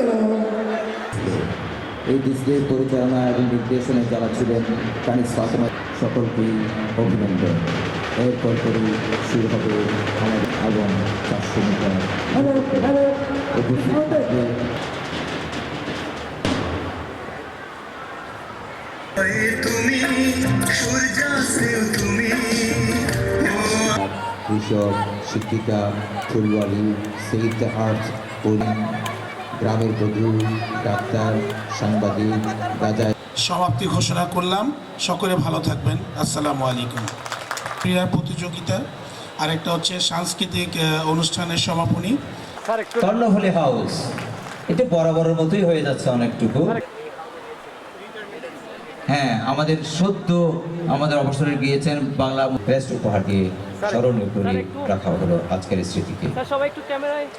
এলো এই ডিসপ্লের পরিচালনা এবং নির্দেশনা যারা ছিলেন কানিস ফাতেমা সকলকেই অভিনন্দন। এরপর পরই শুরু হবে আমাদের এবং চারশো মিটার। তুমি সূর্যাস্তেও তুমি কৃষক শিক্ষিকা সেইদ আর্ট কলিম গ্রামের বধূ ডাক্তার সাংবাদিক গাজা সমাপ্তি ঘোষণা করলাম। সকলে ভালো থাকবেন। আসসালামু আলাইকুম। ক্রীড়া প্রতিযোগিতা আরেকটা হচ্ছে সাংস্কৃতিক অনুষ্ঠানের সমাপনী। কর্ণফুলি হাউস। এটা বরাবরের মতোই হয়ে যাচ্ছে অনেকটুকু। হ্যাঁ আমাদের সদ্য আমাদের অবসরে গিয়েছেন বাংলা বেস্ট উপহার দিয়ে স্মরণীয় করে রাখা হলো আজকের স্মৃতিকে। সবাই একটু ক্যামেরায়